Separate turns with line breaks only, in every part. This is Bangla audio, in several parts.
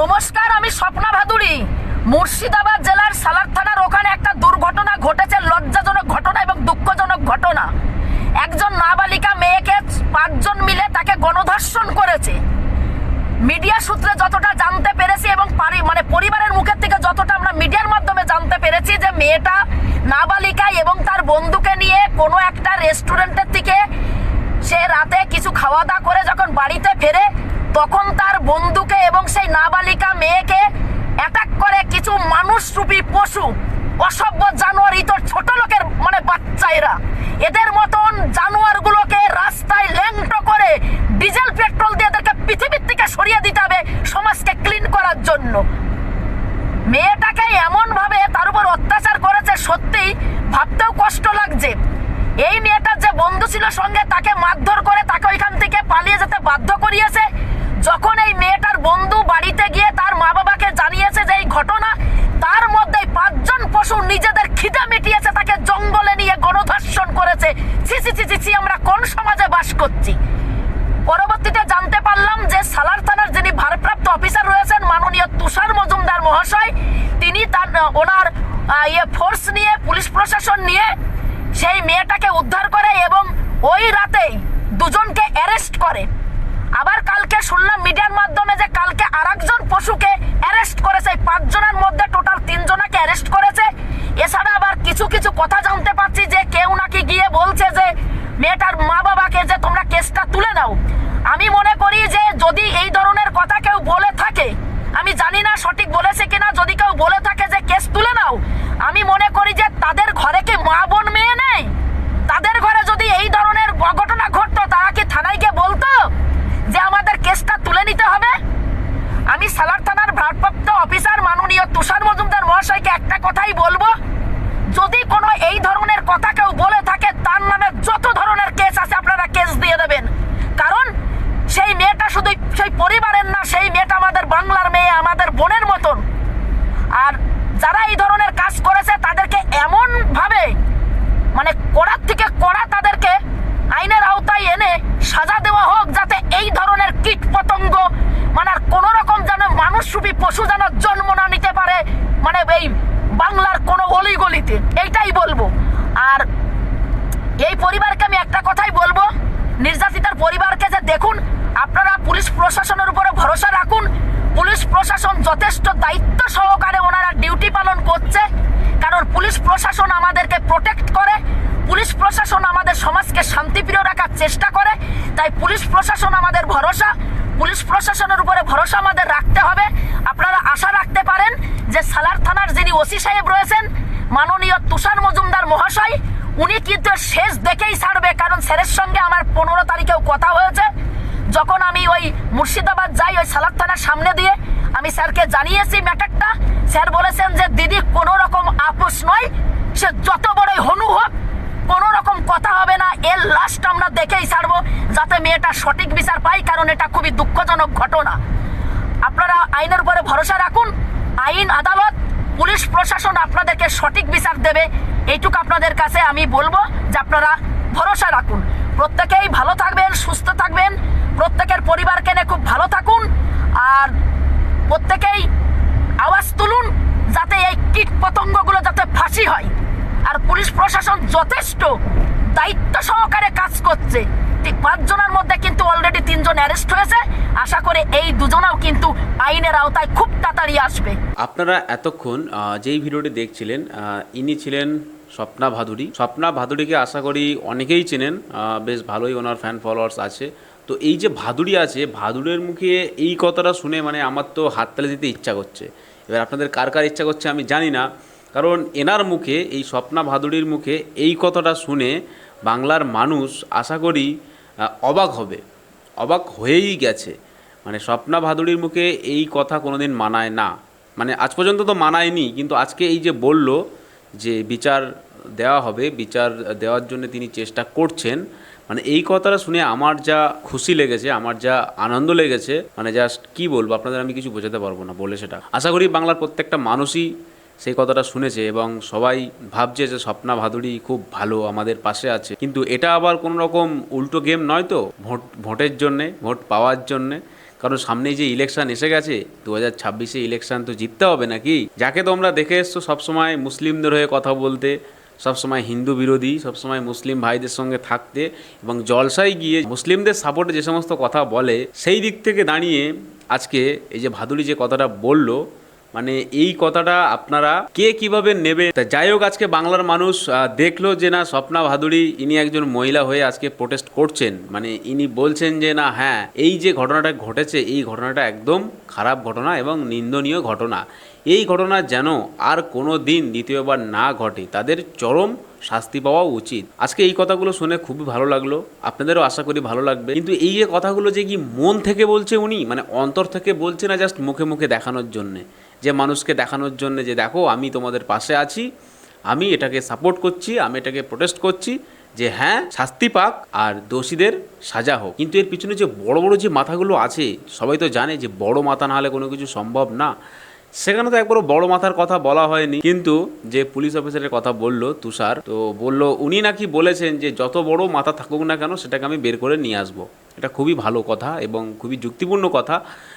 নমস্কার, আমি স্বপ্না ভাদুরী। মুর্শিদাবাদ জেলার সালার থানার ওখানে একটা দুর্ঘটনা ঘটেছে, লজ্জাজনক ঘটনা এবং দুঃখজনক ঘটনা। একজন নাবালিকা মেয়েকে পাঁচজন মিলে তাকে গণধর্ষণ করেছে। মিডিয়া সূত্রে যতটা জানতে পেরেছি এবং মানে পরিবারের মুখের থেকে যতটা আমরা মিডিয়ার মাধ্যমে জানতে পেরেছি যে মেয়েটা নাবালিকা এবং তার বন্ধুকে নিয়ে কোনো একটা রেস্টুরেন্টের থেকে সে রাতে কিছু খাওয়া দাওয়া করে যখন বাড়িতে ফেরে, তখন তার বন্ধুকে এবং নাবালিকা মেয়েকে অ্যাটাক করে কিছু মানুষরূপী পশু, অসভ্য জানোয়ার, ইতর ছোট লোকের মানে বাচ্চা এরা এদের মতন জানোয়ারগুলোকে রাস্তায় ল্যাংটো করে ডিজেল, পেট্রোল দিয়ে এদেরকে পৃথিবীর থেকে সরিয়ে দিতে হবে সমাজকে ক্লিন করার জন্য। মেয়েটাকে এমন ভাবে তার উপর অত্যাচার করেছে সত্যি ভাবতেও কষ্ট লাগছে। এই মেয়েটার যে বন্ধু ছিল সঙ্গে তাকে মারধর করে তাকে ওইখান থেকে পালিয়ে যেতে বাধ্য করিয়েছে। যখন এই মেয়েটার বন্ধু বাড়িতে গিয়ে তার মা বাবাকে জানিয়েছে যে এই ঘটনা তার মধ্যে পাঁচজন পশু নিজেদের খিদে মিটিয়েছে, তাকে জঙ্গলে নিয়ে গণধর্ষণ করেছে। ছি ছি ছি ছি ছি, আমরা কোন সমাজে বাস করছি? পরবর্তীতে জানতে পারলাম যে সালার থানার যিনি ভারপ্রাপ্ত অফিসার রয়েছেন, মাননীয় তুষার মজুমদার মহাশয়, তিনি তার ওনার ইয়ে ফোর্স নিয়ে, পুলিশ প্রশাসন নিয়ে সেই মেয়েটাকে উদ্ধার করে এবং ওই রাতেই দুজনকে অ্যারেস্ট করে। আবার কালকে শুনলাম মিডিয়ার মাধ্যমে যে কালকে আরেকজন পশুকে অ্যারেস্ট করেছে এই পাঁচজনের মধ্যে টোটাল তিনজনকে অ্যারেস্ট করেছে এছাড়া আবার কিছু কিছু কথা জানতে পারছি যে কেউ নাকি গিয়ে বলছে যে মেয়েটার মা বাবাকে যে তোমরা কেসটা তুলে নাও আমি মনে করি যে যদি এই ধরনের কথা কেউ বলে থাকে আমি জানি না সঠিক বলেছে কিনা যদি কেউ বলে থাকে যে কেস তুলে নাও আমি মনে করি যে তাদের ঘরে কি মা বোন মেয়ে নেই তাদের ঘরে যদি এই ধরনের ঘটনা ঘটতো তারা কি থানায় গিয়ে বলতো যে আমাদের কেসটা তুলে নিতে হবে আমি সালার থানার ভারপ্রাপ্ত অফিসার মাননীয় তুষার মজুমদার মহাশয়কে একটা কথাই বলব? যদি কোনো এই ধরনের কথা কেউ বলে থাকে, তার নামে যত ধরনের কেস আছে আপনারা কেস দিয়ে দেবেন। কারণ সেই মেয়েটা শুধু সেই পরিবারের না, সেই মেয়েটা আমাদের বাংলার মেয়ে, আমাদের বোনের মতন। আর যারা এই ধরনের কাজ করেছে, তাদেরকে এমন ভাবে মানে কড়ার থেকে কড়া তাদেরকে আইনের আওতায় এনে সাজা দেওয়া হোক, যাতে এই ধরনের কীট পতঙ্গ মানে আর কোনো রকম যেন মানুষরূপী পশু যেন জন্ম না নিতে পারে। মানে এই বাংলার কোনো অলিগলিতে, এইটাই বলব। আর এই পরিবারকে আমি একটা কথাই বলব, নির্যাতিতার পরিবারকে যে দেখুন, আপনারা পুলিশ প্রশাসনের উপরে ভরসা রাখুন। পুলিশ প্রশাসন যথেষ্ট দায়িত্ব সহকারে ওনারা ডিউটি পালন করছে, কারণ পুলিশ প্রশাসন আমাদেরকে প্রোটেক্ট করে, পুলিশ প্রশাসন আমাদের সমাজকে শান্তিপ্রিয় রাখার চেষ্টা করে, তাই পুলিশ প্রশাসন আমাদের ভরসা, পুলিশ প্রশাসনের উপরে ভরসা আমাদের রাখতে হবে। আপনারা আশা রাখতে পারেন যে সালার থানার যিনি ওসি সাহেব রয়েছেন, মাননীয় তুষার মজুমদার মহাশয়, উনি কিন্তু শেষ দেখেই ছাড়বে, কারণ স্যারের সঙ্গে আমার পনেরো তারিখেও কথা হয়েছে। যখন আমি ওই মুর্শিদাবাদ যাই, ওই সালাদ থানার সামনে দিয়ে, আমি স্যারকে জানিয়েছি ম্যাটারটা। স্যার বলেছেন যে, দিদি, কোনো রকম আপোষ নয়। সে যত বড়ই হনু হোক, কোনো রকম কথা হবে না। এর লাস্ট আমরা দেখেই ছাড়বো, যাতে মেয়েটা সঠিক বিচার পাই কারণ এটা খুবই দুঃখজনক ঘটনা। আপনারা আইনের উপরে ভরসা রাখুন। আইন আদালত, পুলিশ প্রশাসন আপনাদেরকে সঠিক বিচার দেবে। এইটুকু আপনাদের কাছে আমি বলব যে আপনারা ভরসা রাখুন। প্রত্যেকেই ভালো থাকবেন, সুস্থ থাকবেন। প্রত্যেকের পরিবারকে নিয়ে খুব ভালো থাকুন। আর প্রত্যেকেই আওয়াজ তুলুন যাতে এই কীট পতঙ্গগুলো যাতে ফাঁসি হয়। আর পুলিশ প্রশাসন যথেষ্ট দায়িত্ব সহকারে কাজ করছে। ঠিক পাঁচজনের মধ্যে কিন্তু অলরেডি তিনজন অ্যারেস্ট হয়েছে। আশা করে এই দুজনাও কিন্তু আইনের আওতায় খুব তাড়াতাড়ি আসবে।
আপনারা এতক্ষণ যেই ভিডিওটি দেখছিলেন ইনি ছিলেন স্বপ্না ভাদুরী স্বপ্না ভাদুরীকে আশা করি অনেকেই চেনেন বেশ ভালোই ওনার ফ্যান ফলোয়ার্স আছে। তো এই যে ভাদুরী আছে ভাদুরের মুখে এই কথাটা শুনে মানে আমার তো হাততালি দিতে ইচ্ছা করছে। এবার আপনাদের কার কার ইচ্ছা করছে আমি জানি না, কারণ এনার মুখে, এই স্বপ্না ভাদুরীর মুখে এই কথাটা শুনে বাংলার মানুষ আশা করি অবাক হবে। অবাক হয়েই গেছে। মানে স্বপ্না ভাদুড়ির মুখে এই কথা কোনোদিন মানায় না। মানে আজ পর্যন্ত তো মানায়নি, কিন্তু আজকে এই যে বলল যে বিচার দেওয়া হবে, বিচার দেওয়ার জন্য তিনি চেষ্টা করছেন মানে এই কথাটা শুনে আমার যা খুশি লেগেছে, আমার যা আনন্দ লেগেছে মানে জাস্ট কি বলব, আপনাদের আমি কিছু বোঝাতে পারব না বলে সেটা। আশা করি বাংলার প্রত্যেকটা মানুষই সেই কথাটা শুনেছে এবং সবাই ভাবছে যে স্বপ্না ভাদুরী খুব ভালো আমাদের পাশে আছে। কিন্তু এটা আবার কোনো রকম উল্টো গেম নয় তো, ভোট, ভোটের জন্যে, ভোট পাওয়ার জন্যে। কারণ সামনে যে ইলেকশন এসে গেছে দু হাজার ছাব্বিশে ইলেকশন তো জিততে হবে নাকি? যাকে তোমরা দেখে এসছো সবসময় মুসলিমদের হয়ে কথা বলতে, সবসময় হিন্দু বিরোধী, সবসময় মুসলিম ভাইদের সঙ্গে থাকতে এবং জলসায় গিয়ে মুসলিমদের সাপোর্টে যে সমস্ত কথা বলে, সেই দিক থেকে দাঁড়িয়ে আজকে এই যে ভাদুড়ি যে কথাটা বলল মানে এই কথাটা আপনারা কে কীভাবে নেবে তা যাই হোক, আজকে বাংলার মানুষ দেখল যে না, স্বপ্না ভাদুড়ি ইনি একজন মহিলা হয়ে আজকে প্রোটেস্ট করছেন। মানে ইনি বলছেন যে না হ্যাঁ এই যে ঘটনাটা ঘটেছে, এই ঘটনাটা একদম খারাপ ঘটনা এবং নিন্দনীয় ঘটনা। এই ঘটনা যেন আর কোনো দিন দ্বিতীয়বার না ঘটে, তাদের চরম শাস্তি পাওয়া উচিত। আজকে এই কথাগুলো শুনে খুবই ভালো লাগল, আপনাদেরও আশা করি ভালো লাগবে। কিন্তু এই যে কথাগুলো যে কি মন থেকে বলছে উনি মানে অন্তর থেকে বলছে না জাস্ট মুখে মুখে দেখানোর জন্যে। যে মানুষকে দেখানোর জন্য যে দেখো, আমি তোমাদের পাশে আছি, আমি এটাকে সাপোর্ট করছি, আমি এটাকে প্রোটেস্ট করছি যে হ্যাঁ শাস্তি পাক আর দোষীদের সাজা হোক। কিন্তু এর পিছনে যে বড় বড় যে মাথাগুলো আছে, সবাই তো জানে যে বড় মাথা না হলে কোনো কিছু সম্ভব না। সেখানে তো একবারও বড় মাথার কথা বলা হয়নি। কিন্তু যে পুলিশ অফিসারের কথা বলল তুষার, তো বলল উনি নাকি বলেছেন যে যত বড় মাথা থাকুক না কেন, সেটাকে আমি বের করে নিয়ে আসব। এটা খুবই ভালো কথা এবং খুবই যুক্তিপূর্ণ কথা।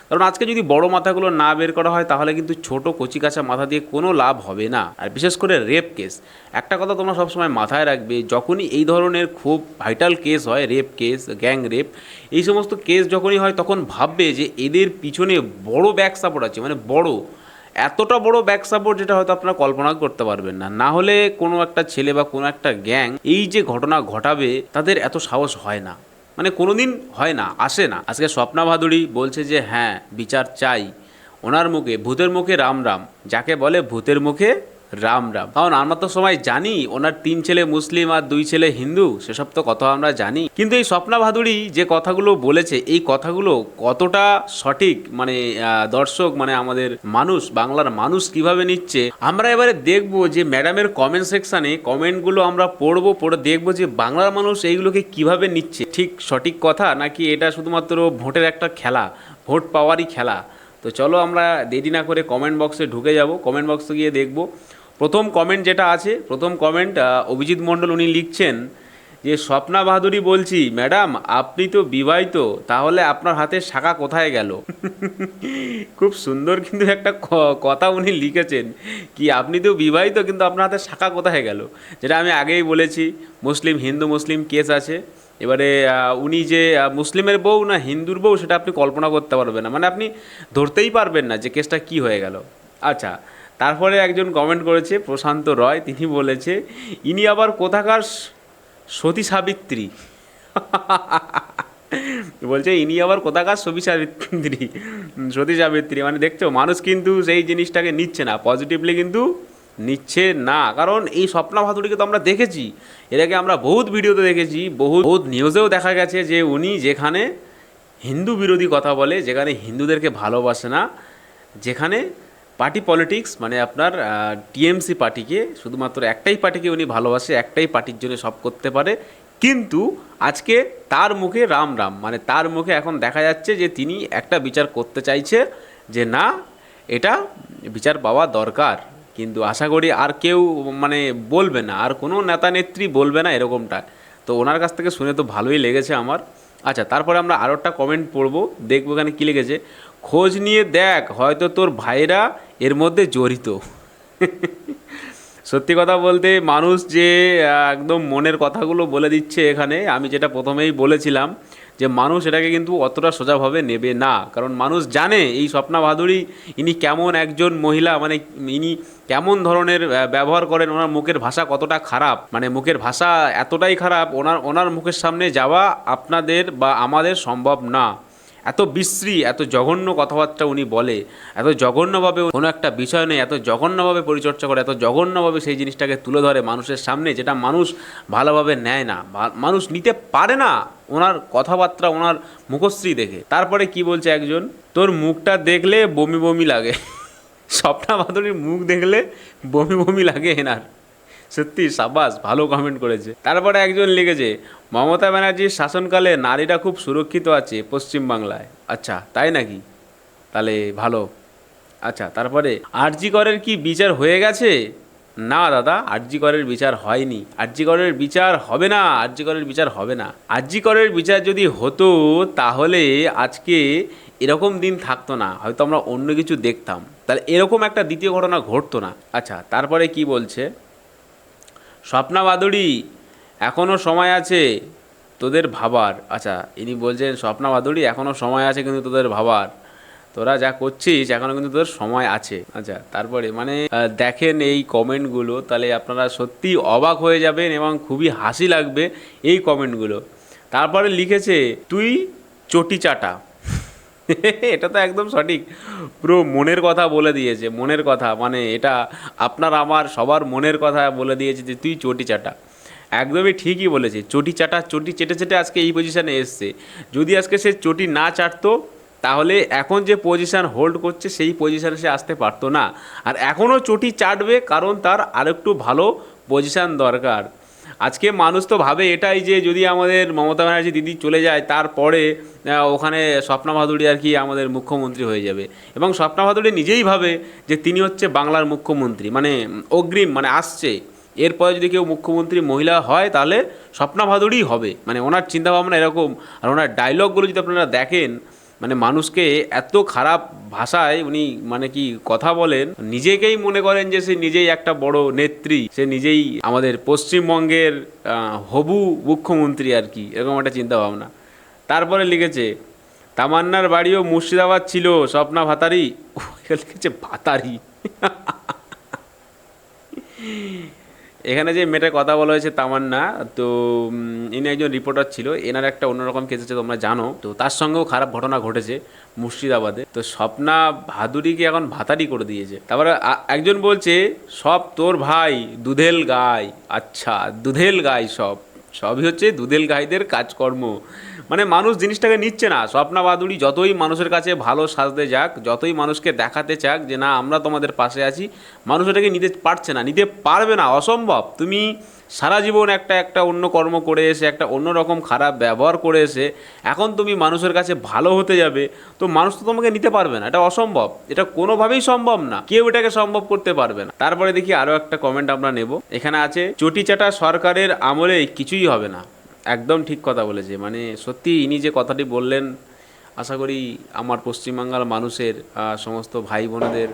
কারণ আজকে যদি বড় মাথাগুলো না বের করা হয়, তাহলে কিন্তু ছোট কচিকাচা মাথা দিয়ে কোনো লাভ হবে না। আর বিশেষ করে রেপ কেস একটা কথা তোমরা সবসময় মাথায় রাখবে, যখনই এই ধরনের খুব ভাইটাল কেস হয় রেপ কেস গ্যাং রেপ এই সমস্ত কেস যখনই হয়, তখন ভাববে যে এদের পিছনে বড় ব্যাক সাপোর্ট আছে মানে বড়। এতটা বড় ব্যাক সাপোর্ট যেটা হয়তো আপনারা কল্পনা করতে পারবেন না। না হলে কোনো একটা ছেলে বা কোনো একটা গ্যাং এই যে ঘটনা ঘটাবে, তাদের এত সাহস হয় না। মানে কোনো দিন হয় না, আসে না। আজকে স্বপ্না ভাদুড়ি বলছে যে হ্যাঁ বিচার চাই। ওনার মুখে, ভূতের মুখে রাম রাম, যাকে বলে ভূতের মুখে রাম রাম। কারণ আমরা তো সবাই জানি, ওনার তিন ছেলে মুসলিম আর দুই ছেলে হিন্দু, সেসব তো কথা আমরা জানি। কিন্তু এই স্বপ্না ভাদুড়ি যে কথাগুলো বলেছে, এই কথাগুলো কতটা সঠিক মানে দর্শক মানে আমাদের মানুষ, বাংলার মানুষ কীভাবে নিচ্ছে, আমরা এবারে দেখব যে ম্যাডামের কমেন্ট সেকশানে কমেন্টগুলো আমরা পড়ব, পড়ে দেখব যে বাংলার মানুষ এইগুলোকে কীভাবে নিচ্ছে। ঠিক সঠিক কথা নাকি এটা শুধুমাত্র ভোটের একটা খেলা? ভোট পাওয়ারই খেলা। তো চলো আমরা দেরি না করে কমেন্ট বক্সে ঢুকে যাব। কমেন্ট বক্সে গিয়ে দেখব। প্রথম কমেন্ট যেটা আছে, প্রথম কমেন্ট অভিজিৎ মণ্ডল উনি লিখছেন যে, স্বপ্না বাহাদুরি বলছি, ম্যাডাম, আপনি তো বিবাহিত, তাহলে আপনার হাতে শাখা কোথায় গেল? খুব সুন্দর কিন্তু একটা কথা উনি লিখেছেন কি, আপনি তো বিবাহিত, কিন্তু আপনার হাতে শাখা কোথায় গেল? যেটা আমি আগেই বলেছি, মুসলিম, হিন্দু, মুসলিম কেস আছে। এবারে উনি যে মুসলিমের বউ না, হিন্দুর বউ, সেটা আপনি কল্পনা করতে পারবেন না। মানে আপনি ধরতেই পারবেন না যে, কেসটা কি হয়ে গেল। আচ্ছা তারপরে একজন কমেন্ট করেছে, প্রশান্ত রয়, তিনি বলেছে, ইনি আবার কোথাকার সতী সাবিত্রী? বলছে, ইনি আবার কোথাকার সতী সাবিত্রী? সতী সাবিত্রী মানে দেখছ, মানুষ কিন্তু সেই জিনিসটাকে নিচ্ছে না পজিটিভলি কিন্তু নিচ্ছে না, কারণ এই স্বপ্না ভাতুড়িকে তো আমরা দেখেছি। এর আগে আমরা বহুত ভিডিওতে দেখেছি বহু বহুত নিউজেও দেখা গেছে যে উনি যেখানে হিন্দু বিরোধী কথা বলে, যেখানে হিন্দুদেরকে ভালোবাসে না, যেখানে পার্টি পলিটিক্স মানে আপনার টিএমসি পার্টিকে, শুধুমাত্র একটাই পার্টিকে উনি ভালোবাসে, একটাই পার্টির জন্য সব করতে পারে। কিন্তু আজকে তার মুখে রাম রাম মানে তার মুখে এখন দেখা যাচ্ছে যে তিনি একটা বিচার করতে চাইছে যে না, এটা বিচার পাওয়া দরকার। কিন্তু আশা করি আর কেউ মানে বলবে না, আর কোনো নেতা নেত্রী বলবে না এরকমটা। তো ওনার কাছ থেকে শুনে তো ভালোই লেগেছে আমার। আচ্ছা তারপরে আমরা আরও একটা কমেন্ট পড়ব, দেখব এখানে কী লিখেছে খোঁজ নিয়ে দেখ, হয়তো তোর ভাইরা এর মধ্যে জড়িত। সত্যি কথা বলতে মানুষ যে একদম মনের কথাগুলো বলে দিচ্ছে এখানে, আমি যেটা প্রথমেই বলেছিলাম যে মানুষ এটাকে কিন্তু অতটা সোজাভাবে নেবে না। কারণ মানুষ জানে এই স্বপ্না ভাদুরী, ইনি কেমন একজন মহিলা মানে ইনি কেমন ধরনের ব্যবহার করেন, ওনার মুখের ভাষা কতটা খারাপ। মানে মুখের ভাষা এতটাই খারাপ, ওনার ওনার মুখের সামনে যাওয়া আপনাদের বা আমাদের সম্ভব না। এত বিশ্রী, এত জঘন্য কথাবার্তা উনি বলে, এত জঘন্যভাবে কোনো একটা বিষয় নেই এত জঘন্যভাবে পরিচর্যা করে, এত জঘন্যভাবে সেই জিনিসটাকে তুলে ধরে মানুষের সামনে, যেটা মানুষ ভালোভাবে নেয় না মানুষ নিতে পারে না ওনার কথাবার্তা, ওনার মুখশ্রী দেখে। তারপরে কি বলছে একজন? তোর মুখটা দেখলে বমি বমি লাগে। স্বপ্না ভাদুরীর মুখ দেখলে বমি বমি লাগে এনার। সত্যি সাবাস, ভালো কমেন্ট করেছে। তারপরে একজন লিখেছে, মমতা ব্যানার্জির শাসনকালে নারীরা খুব সুরক্ষিত আছে পশ্চিমবাংলায় আচ্ছা তাই নাকি? তাহলে ভালো। আচ্ছা তারপরে, আরজি করের কি বিচার হয়ে গেছে? না দাদা, আরজি করের বিচার হয়নি। আরজি করের বিচার হবে না, আরজি করের বিচার হবে না। আরজি করের বিচার যদি হতো, তাহলে আজকে এরকম দিন থাকতো না, হয়তো আমরা অন্য কিছু দেখতাম। তাহলে এরকম একটা দ্বিতীয় ঘটনা ঘটতো না। আচ্ছা তারপরে কি বলছে? স্বপ্না বাদুড়ি এখনও সময় আছে তোদের ভাবার। আচ্ছা ইনি বলছেন, স্বপ্না বাদুড়ি এখনও সময় আছে কিন্তু তোদের ভাবার। তোরা যা করছিস এখনও কিন্তু তোদের সময় আছে। আচ্ছা তারপরে মানে দেখেন এই কমেন্টগুলো, তাহলে আপনারা সত্যি অবাক হয়ে যাবেন এবং খুবই হাসি লাগবে এই কমেন্টগুলো। তারপরে লিখেছে, তুই চটি চাটা। এটা তো একদম সঠিক। পুরো মনের কথা বলে দিয়েছে, মনের কথা। মানে এটা আপনার আমার সবার মনের কথা বলে দিয়েছে যে তুই চটি চাটা। একদমই ঠিকই বলেছে, চটি চাটা, চটি চেটে চেটে আজকে এই পজিশানে এসছে। যদি আজকে সে চটি না চাটতো, তাহলে এখন যে পজিশান হোল্ড করছে, সেই পজিশানে সে আসতে পারতো না। আর এখনও চটি চাটবে, কারণ তার আরেকটু ভালো পজিশান দরকার। আজকে মানুষ তো ভাবে এটাই যে যদি আমাদের মমতা ব্যানার্জি দিদি চলে যায়, তারপরে ওখানে স্বপ্না ভাদুড়ি আর কি আমাদের মুখ্যমন্ত্রী হয়ে যাবে। এবং স্বপ্না ভাদুড়ি নিজেই ভাবে যে তিনি হচ্ছে বাংলার মুখ্যমন্ত্রী মানে অগ্রিম মানে আসছে। এরপরে যদি কেউ মুখ্যমন্ত্রী মহিলা হয়, তাহলে স্বপ্না ভাদুড়িই হবে। মানে ওনার চিন্তাভাবনা এরকম। আর ওনার ডায়লগগুলো যদি আপনারা দেখেন মানে মানুষকে এত খারাপ ভাষায় উনি মানে কি কথা বলেন, নিজেকেই মনে করেন যে সে নিজেই একটা বড় নেত্রী, সে নিজেই আমাদের পশ্চিমবঙ্গের হবু মুখ্যমন্ত্রী আর কি, এরকম একটা চিন্তা ভাবনা তারপরে লিখেছে, তামান্নার বাড়িও মুর্শিদাবাদ ছিল, স্বপ্না ভাতারি। লিখেছে, ভাতারি। এখানে যে মেয়েটার কথা বলা হয়েছে তামান্না, তো ইনি একজন রিপোর্টার ছিল, এনার একটা অন্যরকম কেস আছে, তোমরা জানো। তো তার সঙ্গেও খারাপ ঘটনা ঘটেছে মুর্শিদাবাদে। তো স্বপ্না ভাদুরিকে এখন ভাতারি করে দিয়েছে। তারপরে একজন বলছে, সব তোর ভাই, দুধেল গাই। আচ্ছা দুধেল গাই সব। সবই হচ্ছে দুধেল গাইদের কাজকর্ম। মানে মানুষ জিনিসটাকে নিচ্ছে না। স্বপ্না বাদুড়ি যতই মানুষের কাছে ভালো সাজতে যাক, যতই মানুষকে দেখাতে চাক যে না, আমরা তোমাদের পাশে আছি, মানুষ এটাকে নিতে পারছে না, নিতে পারবে না, অসম্ভব। তুমি সারা জীবন একটা একটা অন্য কর্ম করে এসে, একটা অন্য রকম খারাপ ব্যবহার করে এসে, এখন তুমি মানুষের কাছে ভালো হতে যাবে, তো মানুষ তো তোমাকে নিতে পারবে না, এটা অসম্ভব। এটা কোনোভাবেই সম্ভব না, কেউ এটাকে সম্ভব করতে পারবে না। তারপরে দেখি আরও একটা কমেন্ট আমরা নেব। এখানে আছে চটিচাটা সরকারের আমলে কিছুই হবে না। একদম ঠিক কথা বলেছে। মানে সত্যি ইনি যে কথাটি বললেন, আশা করি আমার পশ্চিমবাংলার মানুষের সমস্ত ভাই বোনেদের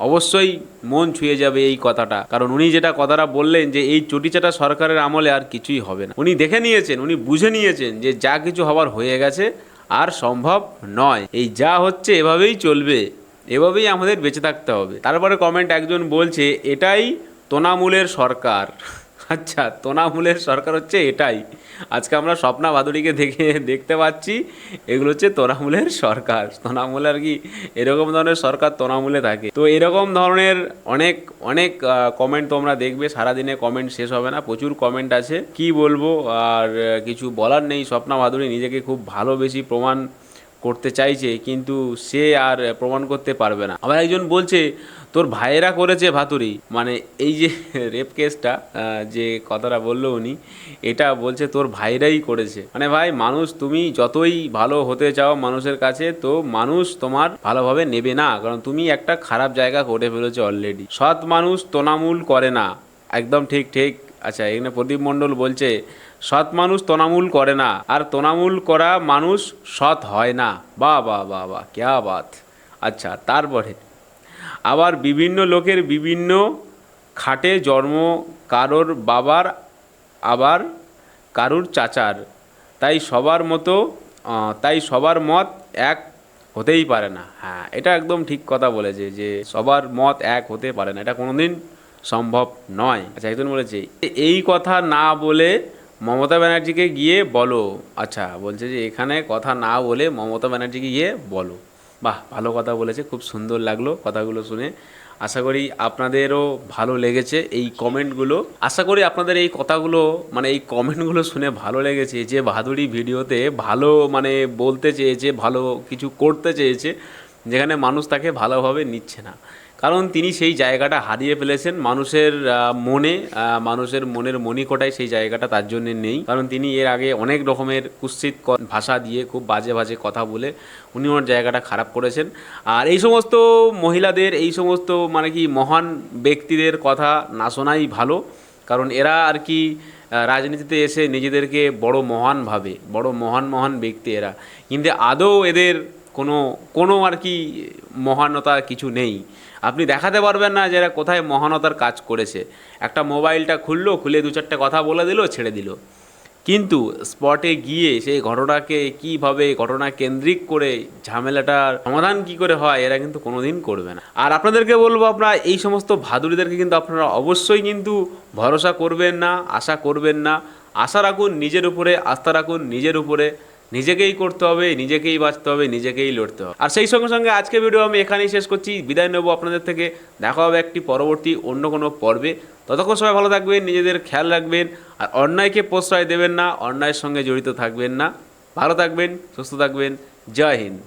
অবশ্যই মন ছুঁয়ে যাবে এই কথাটা। কারণ উনি যেটা কথাটা বললেন যে, এই চটিচাটা সরকারের আমলে আর কিছুই হবে না। উনি দেখে নিয়েছেন, উনি বুঝে নিয়েছেন যে, যা কিছু হবার হয়ে গেছে আর সম্ভব নয়। এই যা হচ্ছে এভাবেই চলবে, এভাবেই আমাদের বেঁচে থাকতে হবে। তারপরে কমেন্ট একজন বলছে, এটাই তোনামূলের সরকার। আচ্ছা তোনামূলের সরকার হচ্ছে এটাই। আজকে আমরা স্বপ্না ভাদুড়িকে দেখে দেখতে পাচ্ছি, এগুলো হচ্ছে তোনামূলের সরকার। তোনামূলে আর কি এরকম ধরনের সরকার তোনামূলে থাকে। তো এরকম ধরনের অনেক অনেক কমেন্ট তোমরা দেখবে, সারাদিনে কমেন্ট শেষ হবে না, প্রচুর কমেন্ট আছে। কি বলব? আর, কিছু বলার নেই, স্বপ্না ভাদুড়ি নিজেকে খুব ভালো বেশি প্রমাণ করতে চাইছে, কিন্তু সে আর প্রমাণ করতে পারবে না। আবার একজন বলছে, তোর ভাইয়েরা করেছে ভাতুরি। মানে এই যে রেপ কেসটা যে কথাটা বলল উনি, এটা বলছে, তোর ভাইরাই করেছে। মানে ভাই, মানুষ, তুমি যতই ভালো হতে চাও মানুষের কাছে, তো মানুষ তোমার ভালোভাবে নেবে না। কারণ তুমি একটা খারাপ জায়গা করে ফেলেছো অলরেডি সৎ মানুষ তোনামূল করে না। একদম ঠিক ঠিক। আচ্ছা এখানে প্রদীপ মণ্ডল বলছে সৎ মানুষ তোনামূল করে না, আর তোনামূল করা মানুষ সৎ হয় না। বা বা বা বা, ক্যা বাত। আচ্ছা তারপরে, আবার বিভিন্ন লোকের বিভিন্ন খাটে জন্ম, কারোর বাবার, আবার কারুর চাচার। তাই সবার মতো তাই সবার মত এক হতেই পারে না। হ্যাঁ এটা একদম ঠিক কথা বলেছে যে সবার মত এক হতে পারে না। এটা কোনোদিন সম্ভব নয়। আচ্ছা একজন বলেছে, এই কথা না বলে মমতা ব্যানার্জিকে গিয়ে বলো। আচ্ছা বলছে যে এখানে কথা না বলে মমতা ব্যানার্জিকে গিয়ে বলো। বাহ, ভালো কথা বলেছে, খুব সুন্দর লাগল কথাগুলো শুনে। আশা করি আপনাদেরও ভালো লেগেছে এই কমেন্টগুলো। আশা করি আপনাদের এই কথাগুলো মানে এই কমেন্টগুলো শুনে ভালো লেগেছে, যে ভাদুড়ি ভিডিওতে ভালো মানে বলতে চেয়েছে, ভালো কিছু করতে চেয়েছে, যেখানে মানুষ তাকে ভালোভাবে নিচ্ছে না। কারণ তিনি সেই জায়গাটা হারিয়ে ফেলেছেন। মানুষের মনে মানুষের মনের মণিকোটায় সেই জায়গাটা তার জন্য নেই। কারণ তিনি এর আগে অনেক রকমের কুৎসিত ভাষা দিয়ে খুব বাজে বাজে কথা বলে উনি ওনার জায়গাটা খারাপ করেছেন। আর এই সমস্ত মহিলাদের, এই সমস্ত মানে কি মহান ব্যক্তিদের কথা না শোনাই ভালো। কারণ এরা আর কি রাজনীতিতে এসে নিজেদেরকে বড় মহান ভাবে, বড় মহান মহান ব্যক্তি এরা। কিন্তু আদৌ এদের কোনো কোনো আর কি মহানতা কিছু নেই। আপনি দেখাতে পারবেন না যে এরা কোথায় মহানতার কাজ করেছে। একটা মোবাইলটা খুললো, খুলে দু চারটে কথা বলে দিল, ছেড়ে দিল। কিন্তু স্পটে গিয়ে সেই ঘটনাকে কীভাবে, ঘটনা কেন্দ্রিক করে ঝামেলাটার সমাধান কি করে হয়, এরা কিন্তু কোনোদিন করবে না। আর আপনাদেরকে বলব আপনারা, এই সমস্ত ভাদুড়িদেরকে কিন্তু আপনারা অবশ্যই কিন্তু ভরসা করবেন না, আশা করবেন না। আশা রাখুন, নিজের উপরে, আস্থা রাখুন, নিজের উপরে। নিজেকেই করতে হবে, নিজেকেই বাঁচতে হবে, নিজেকেই লড়তে হবে। আর সেই সঙ্গে সঙ্গে আজকে ভিডিও আমি এখানেই শেষ করছি। বিদায় নেব আপনাদের থেকে। দেখা হবে একটি পরবর্তী অন্য কোনো পর্বে। ততক্ষণ সবাই ভালো থাকবেন, নিজেদের খেয়াল রাখবেন। আর অন্যায়কে প্রশ্রয় দেবেন না, অন্যায়ের সঙ্গে জড়িত থাকবেন না। ভালো থাকবেন, সুস্থ থাকবেন। জয় হিন্দ।